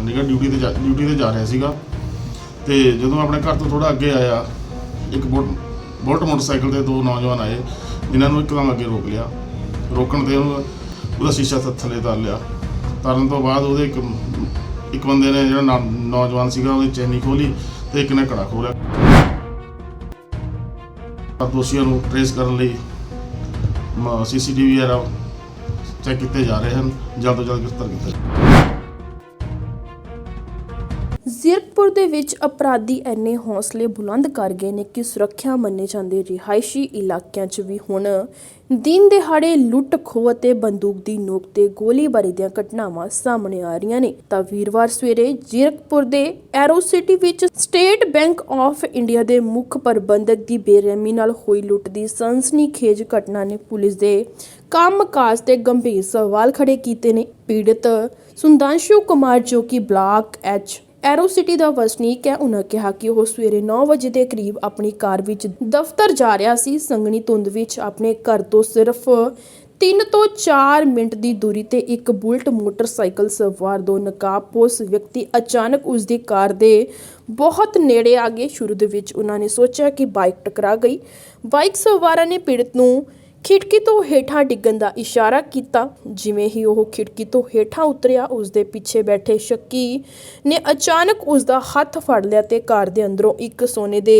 Chandigarh duty ਤੇ ਜਾ- duty ਤੇ ਜਾ ਰਿਹਾ ਸੀਗਾ। ਤੇ ਜਦੋਂ ਆਪਣੇ ਘਰ ਤੋਂ ਥੋੜਾ ਅੱਗੇ ਆਇਆ, ਇੱਕ ਬੁਲਟ ਬੁਲਟ ਮੋਟਰਸਾਈਕਲ ਤੇ ਦੋ ਨੌਜਵਾਨ ਆਏ, ਜਿਨ੍ਹਾਂ ਨੂੰ ਇੱਕਦਮ ਅੱਗੇ ਰੋਕ ਲਿਆ। ਰੋਕਣ ਤੇ ਉਹਨੂੰ, ਉਹਦਾ ਸ਼ੀਸ਼ਾ ਥ- ਥੱਲੇ ਤਾਰ ਲਿਆ। ਤਾਰਨ ਤੋਂ ਬਾਅਦ ਉਹਦੇ ਇੱਕ ਇੱਕ ਬੰਦੇ ਨੇ ਜਿਹੜਾ ਨੌ- ਨੌਜਵਾਨ ਸੀਗਾ, ਉਹਦੀ ਚੈਨੀ ਖੋਲੀ ਤੇ ਇੱਕ ਨੇ ਕੜਾ ਖੋਲਿਆ ਦੋਸ਼ੀਆਂ ਨੂੰ ਟ੍ਰੇਸ ਕਰਨ ਲਈ ਸੀਸੀਟੀਵੀ ਵਗੈਰਾ ਚੈੱਕ ਕੀਤੇ ਜਾ ਰਹੇ ਹਨ। ਜਲਦ ਤੋਂ ਜਲਦ ਗ੍ਰਿਫਤਾਰ ਕੀਤਾ ਜਾਵੇ। ਜ਼ੀਰਕਪੁਰ ਦੇ ਵਿੱਚ ਅਪਰਾਧੀ ਇੰਨੇ ਹੌਸਲੇ ਬੁਲੰਦ ਕਰ ਗਏ ਨੇ ਕਿ ਸੁਰੱਖਿਆ ਮੰਨੇ ਜਾਂਦੇ ਰਿਹਾਇਸ਼ੀ ਇਲਾਕਿਆਂ 'ਚ ਵੀ ਹੁਣ ਦਿਨ ਦਿਹਾੜੇ ਲੁੱਟ ਖੋਹ ਅਤੇ ਬੰਦੂਕ ਦੀ ਨੋਕ ਤੇ ਗੋਲੀਬਾਰੀ ਦੀਆਂ ਘਟਨਾਵਾਂ ਸਾਹਮਣੇ ਆ ਰਹੀਆਂ ਨੇ। ਤਾਂ ਵੀਰਵਾਰ ਸਵੇਰੇ ਜ਼ੀਰਕਪੁਰ ਦੇ ਐਰੋ ਸਿਟੀ ਵਿੱਚ ਸਟੇਟ ਬੈਂਕ ਆਫ ਇੰਡੀਆ ਦੇ ਮੁੱਖ ਪ੍ਰਬੰਧਕ ਦੀ ਬੇਰਹਿਮੀ ਨਾਲ ਹੋਈ ਲੁੱਟ ਦੀ ਸਨਸਨੀਖੇਜ ਘਟਨਾ ਨੇ ਪੁਲਿਸ ਦੇ ਕੰਮਕਾਜ ਤੇ ਗੰਭੀਰ ਸਵਾਲ ਖੜੇ ਕੀਤੇ ਨੇ। ਪੀੜਤ ਸੁੰਦਾਂਸ਼ੂ ਕੁਮਾਰ ਜੋ ਕਿ ਬਲਾਕ ਐਚ ਐਰੋ ਸਿਟੀ ਦਾ ਵਸਨੀਕ ਹੈ। ਉਹਨਾਂ ਕਿਹਾ ਕਿ ਉਹ ਸਵੇਰੇ 9 ਵਜੇ ਦੇ ਕਰੀਬ ਆਪਣੀ ਕਾਰ ਵਿੱਚ ਦਫ਼ਤਰ ਜਾ ਰਿਹਾ ਸੀ। ਸੰਗਣੀ ਧੁੰਦ ਵਿੱਚ ਆਪਣੇ ਘਰ ਤੋਂ ਸਿਰਫ 3 ਤੋਂ 4 ਮਿੰਟ ਦੀ ਦੂਰੀ ਤੇ ਇੱਕ ਬੁਲਟ ਮੋਟਰਸਾਈਕਲ ਸਵਾਰ ਦੋ ਨਕਾਬਪੋਸ਼ ਵਿਅਕਤੀ ਅਚਾਨਕ ਉਸ ਦੀ ਕਾਰ ਦੇ ਬਹੁਤ ਨੇੜੇ ਆ ਗਏ। ਸ਼ੁਰੂ ਦੇ ਵਿੱਚ ਉਹਨਾਂ ਨੇ ਸੋਚਿਆ ਕਿ ਬਾਈਕ ਟਕਰਾ ਗਈ। ਬਾਈਕ ਸਵਾਰਾਂ ਨੇ ਪੀੜਤ ਨੂੰ ਖਿੜਕੀ ਤੋਂ ਹੇਠਾਂ ਡਿੱਗਣ ਦਾ ਇਸ਼ਾਰਾ ਕੀਤਾ, ਜਿਵੇਂ ਹੀ ਉਹ ਖਿੜਕੀ ਤੋਂ ਹੇਠਾਂ ਉਤਰਿਆ ਉਸ ਦੇ ਪਿੱਛੇ ਬੈਠੇ ਸ਼ੱਕੀ ਨੇ ਅਚਾਨਕ ਉਸ ਦਾ ਹੱਥ ਫੜ ਲਿਆ ਤੇ ਕਾਰ ਦੇ ਅੰਦਰੋਂ ਇੱਕ ਸੋਨੇ ਦੇ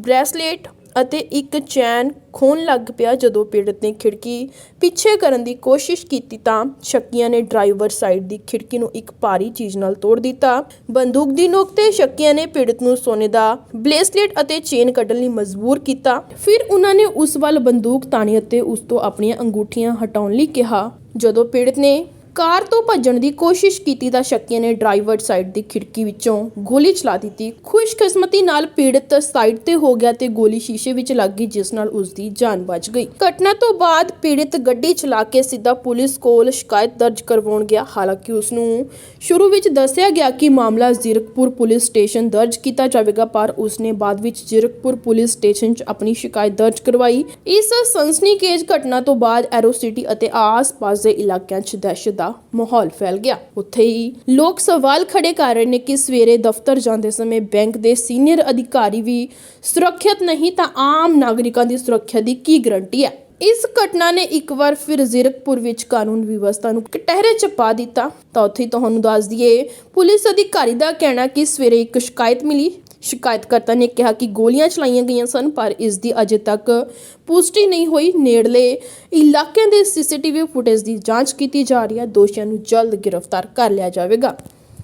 ਬ੍ਰੈਸਲੇਟ ਅਤੇ ਇੱਕ ਚੈਨ ਖੋਣ ਲੱਗ ਪਿਆ ਜਦੋਂ ਪੀੜਤ ਨੇ ਖਿੜਕੀ ਪਿੱਛੇ ਕਰਨ ਦੀ ਕੋਸ਼ਿਸ਼ ਕੀਤੀ ਤਾਂ ਸ਼ੱਕੀਆਂ ਨੇ ਡਰਾਈਵਰ ਸਾਈਡ ਦੀ ਖਿੜਕੀ ਨੂੰ ਇੱਕ ਭਾਰੀ ਚੀਜ਼ ਨਾਲ ਤੋੜ ਦਿੱਤਾ। ਬੰਦੂਕ ਦੀ ਨੋਕ ਤੇ ਸ਼ੱਕੀਆਂ ਨੇ ਪੀੜਤ ਨੂੰ ਸੋਨੇ ਦਾ ਬਲੇਸਲੇਟ ਅਤੇ ਚੇਨ ਕੱਢਣ ਲਈ ਮਜਬੂਰ ਕੀਤਾ। ਫਿਰ ਉਹਨਾਂ ਨੇ ਉਸ ਵੱਲ ਬੰਦੂਕ ਤਾਣੀ ਅਤੇ ਉਸ ਤੋਂ ਆਪਣੀਆਂ ਅੰਗੂਠੀਆਂ ਹਟਾਉਣ ਲਈ ਕਿਹਾ। ਜਦੋਂ ਪੀੜਤ ਨੇ ਕਾਰ ਤੋਂ ਭੱਜਣ ਦੀ ਕੋਸ਼ਿਸ਼ ਕੀਤੀ ਤਾਂ ਸ਼ੱਕੀਆਂ ਨੇ ਡਰਾਈਵਰ ਸਾਈਡ ਦੀ ਖਿੜਕੀ ਵਿੱਚੋਂ ਗੋਲੀ ਚਲਾ ਦਿੱਤੀ। ਖੁਸ਼ਕਿਸਮਤੀ ਨਾਲ ਪੀੜਤ ਸਾਈਡ ਤੇ ਹੋ ਗਿਆ ਤੇ ਗੋਲੀ ਸ਼ੀਸ਼ੇ ਵਿੱਚ ਲੱਗ ਗਈ, ਜਿਸ ਨਾਲ ਉਸ ਦੀ ਜਾਨ ਬਚ ਗਈ। ਘਟਨਾ ਤੋਂ ਬਾਅਦ ਪੀੜਤ ਗੱਡੀ ਚਲਾ ਕੇ ਸਿੱਧਾ ਪੁਲਿਸ ਕੋਲ ਸ਼ਿਕਾਇਤ ਦਰਜ ਕਰਵਾਉਣ ਗਿਆ। ਹਾਲਾਂਕਿ ਉਸ ਨੂੰ ਸ਼ੁਰੂ ਵਿੱਚ ਦੱਸਿਆ ਗਿਆ ਕਿ ਮਾਮਲਾ ਜ਼ੀਰਕਪੁਰ ਪੁਲਿਸ ਸਟੇਸ਼ਨ ਦਰਜ ਕੀਤਾ ਜਾਵੇਗਾ, ਪਰ ਉਸ ਨੇ ਬਾਅਦ ਵਿੱਚ ਜ਼ੀਰਕਪੁਰ ਪੁਲਿਸ ਸਟੇਸ਼ਨ 'ਚ ਆਪਣੀ ਸ਼ਿਕਾਇਤ ਦਰਜ ਕਰਵਾਈ। ਇਸ ਸਨਸਨੀਖੇਜ ਘਟਨਾ ਤੋਂ ਬਾਅਦ ਐਰੋ ਸਿਟੀ ਅਤੇ ਆਸ-ਪਾਸ ਦੇ ਇਲਾਕਿਆਂ 'ਚ ਦਹਿਸ਼ਤ ਦਾ ਮਾਹੌਲ ਫੈਲ ਗਿਆ। ਉੱਥੇ ਹੀ ਲੋਕ ਸਵਾਲ ਖੜੇ ਕਰ ਰਹੇ ਨੇ ਕਿ ਸਵੇਰੇ ਦਫ਼ਤਰ ਜਾਂਦੇ ਸਮੇਂ ਬੈਂਕ ਦੇ ਸੀਨੀਅਰ ਅਧਿਕਾਰੀ ਵੀ ਸੁਰੱਖਿਅਤ ਨਹੀਂ ਤਾਂ ਆਮ ਨਾਗਰਿਕਾਂ ਦੀ ਸੁਰੱਖਿਆ ਦੀ ਕੀ ਗਰੰਟੀ ਹੈ? ਇਸ ਘਟਨਾ ਨੇ ਇੱਕ ਵਾਰ ਫਿਰ ਜ਼ੀਰਕਪੁਰ ਵਿੱਚ ਕਾਨੂੰਨ ਵਿਵਸਥਾ ਨੂੰ ਕਟਹਿਰੇ ਚ ਪਾ ਦਿੱਤਾ। ਤਾਂ ਉੱਥੇ ਤੁਹਾਨੂੰ ਦੱਸ ਦਈਏ, ਪੁਲਿਸ ਅਧਿਕਾਰੀ ਦਾ ਕਹਿਣਾ ਕਿ ਸਵੇਰੇ ਇੱਕ ਸ਼ਿਕਾਇਤ ਮਿਲੀ ਸ਼ਿਕਾਇਤਕਰਤਾ ਨੇ ਕਿਹਾ ਕਿ ਗੋਲੀਆਂ ਚਲਾਈਆਂ ਗਈਆਂ ਸਨ, ਪਰ ਇਸ ਦੀ ਅਜੇ ਤੱਕ ਪੁਸ਼ਟੀ ਨਹੀਂ ਹੋਈ। ਨੇੜਲੇ ਇਲਾਕਿਆਂ ਦੇ ਸੀਸੀਟੀਵੀ ਫੁਟੇਜ ਦੀ ਜਾਂਚ ਕੀਤੀ ਜਾ ਰਹੀ ਹੈ। ਦੋਸ਼ੀਆਂ ਨੂੰ ਜਲਦ ਗ੍ਰਿਫਤਾਰ ਕਰ ਲਿਆ ਜਾਵੇਗਾ।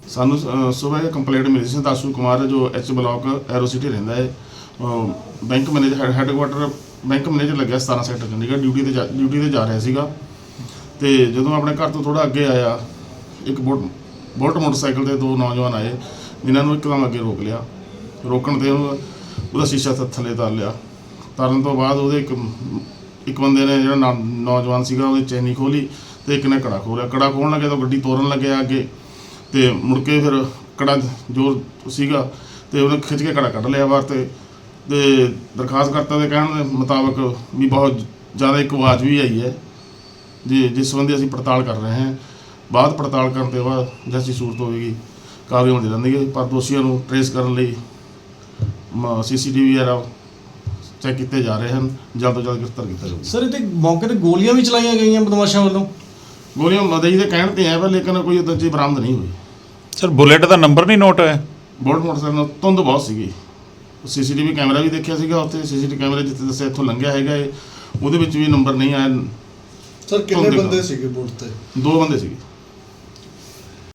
ਸਾਨੂੰ ਸਵੇਰ ਕੰਪਲੇਂਟ ਮਿਲੀ ਸੀ। ਦਾਸੂ ਕੁਮਾਰ, ਜੋ ਐਚ ਬਲਾਕ ਐਰੋ ਸਿਟੀ ਰਹਿੰਦਾ ਹੈ bank manager headquarter bank manager ਲੱਗਿਆ 17 ਸੈਕਟਰ ਚੰਡੀਗੜ੍ਹ। ਡਿਊਟੀ ਤੇ ਜਾ- ਡਿਊਟੀ ਤੇ ਜਾ ਰਿਹਾ ਸੀਗਾ। ਤੇ ਜਦੋਂ ਆਪਣੇ ਘਰ ਤੋਂ ਥੋੜਾ ਅੱਗੇ ਆਇਆ, ਇੱਕ ਬੋਟ ਬੁਲਟ ਮੋਟਰਸਾਈਕਲ ਤੇ ਦੋ ਨੌਜਵਾਨ ਆਏ, ਜਿਨ੍ਹਾਂ ਨੂੰ ਇੱਕਦਮ ਅੱਗੇ ਰੋਕ ਲਿਆ। ਰੋਕਣ ਤੇ ਉਹਨੂੰ ਉਹਦਾ ਸ਼ੀਸ਼ਾ ਥ- ਥੱਲੇ ਤਾਰ ਲਿਆ। ਤਾਰਨ ਤੋਂ ਬਾਅਦ ਉਹਦੇ ਇੱਕ ਇੱਕ ਬੰਦੇ ਨੇ ਜਿਹੜਾ ਨੌ- ਨੌਜਵਾਨ ਸੀਗਾ, ਉਹਦੀ ਚੈਨੀ ਖੋਲੀ ਤੇ ਇੱਕ ਨੇ ਕੜਾ ਖੋਲਿਆ। ਕੜਾ ਖੋਲਣ ਲੱਗੇ ਤਾਂ ਗੱਡੀ ਤੋਰਨ ਲੱਗਿਆ ਅੱਗੇ ਤੇ ਮੁੜ ਕੇ ਫਿਰ ਕੜਾ ਜੋਰ ਸੀਗਾ ਤੇ ਉਹਨੇ ਖਿੱਚ ਕੇ ਕੜਾ ਕੱਢ ਲਿਆ ਬਾਹਰ ਤੇ ਤੇ ਦਰਖਾਸਤਕਰਤਾ ਦੇ ਕਹਿਣ ਦੇ ਮੁਤਾਬਕ ਵੀ ਬਹੁਤ ਜ਼ਿਆਦਾ ਇੱਕ ਆਵਾਜ਼ ਵੀ ਆਈ ਹੈ, ਜੀ, ਜਿਸ ਸੰਬੰਧੀ ਅਸੀਂ ਪੜਤਾਲ ਕਰ ਰਹੇ ਹਾਂ। ਬਾਅਦ ਪੜਤਾਲ ਕਰਨ ਤੋਂ ਬਾਅਦ ਜੈਸੀ ਸੂਰਤ ਹੋਵੇਗੀ, ਕਾਰਵਾਈ ਹੁੰਦੀ ਰਹਿੰਦੀ ਹੈ, ਪਰ ਦੋਸ਼ੀਆਂ ਨੂੰ ਟਰੇਸ ਕਰਨ ਲਈ ਸੀਸੀਟੀਵੀ ਵਗੈਰਾ ਚੈੱਕ ਕੀਤੇ ਜਾ ਰਹੇ ਹਨ ਜਲਦ ਤੋਂ ਜਲਦ ਗ੍ਰਿਫਤਾਰ ਕੀਤਾ ਜਾਊਗਾ। ਸਰ ਇਹ ਤੇ ਮੌਕੇ ਤੇ ਗੋਲੀਆਂ ਵੀ ਚਲਾਈਆਂ ਗਈਆਂ ਬਦਮਾਸ਼ਾਂ ਵੱਲੋਂ? ਗੋਲੀਆਂ ਮਦਈ ਦੇ ਕਹਿਣ ਤੇ ਹੈ ਪਰ ਲੇਕਿਨ ਕੋਈ ਉਦੋਂ ਚੀਜ਼ ਬਰਾਮਦ ਨਹੀਂ ਹੋਈ। ਸਰ ਬੁਲੇਟ ਦਾ ਨੰਬਰ ਨਹੀਂ ਨੋਟ ਹੋਇਆ? ਬੋਲਟ ਮੋਟਰਸਾਈਕਲ ਨਾਲ ਧੁੰਦ ਬਹੁਤ ਸੀਗੀ। ਸੀਸੀਟੀਵੀ ਕੈਮਰਾ ਵੀ ਦੇਖਿਆ ਸੀਗਾ ਉੱਥੇ ਸੀਸੀਟੀਵੀ ਕੈਮਰੇ ਜਿੱਥੇ ਦੱਸਿਆ ਇੱਥੋਂ ਲੰਘਿਆ ਹੈਗਾ ਇਹ ਉਹਦੇ ਵਿੱਚ ਵੀ ਨੰਬਰ ਨਹੀਂ ਆਇਆ। ਸਰ ਕਿੰਨੇ ਬੰਦੇ। ਸੀਗੇ ਬੋਟ ਤੇ? ਦੋ ਬੰਦੇ ਸੀਗੇ।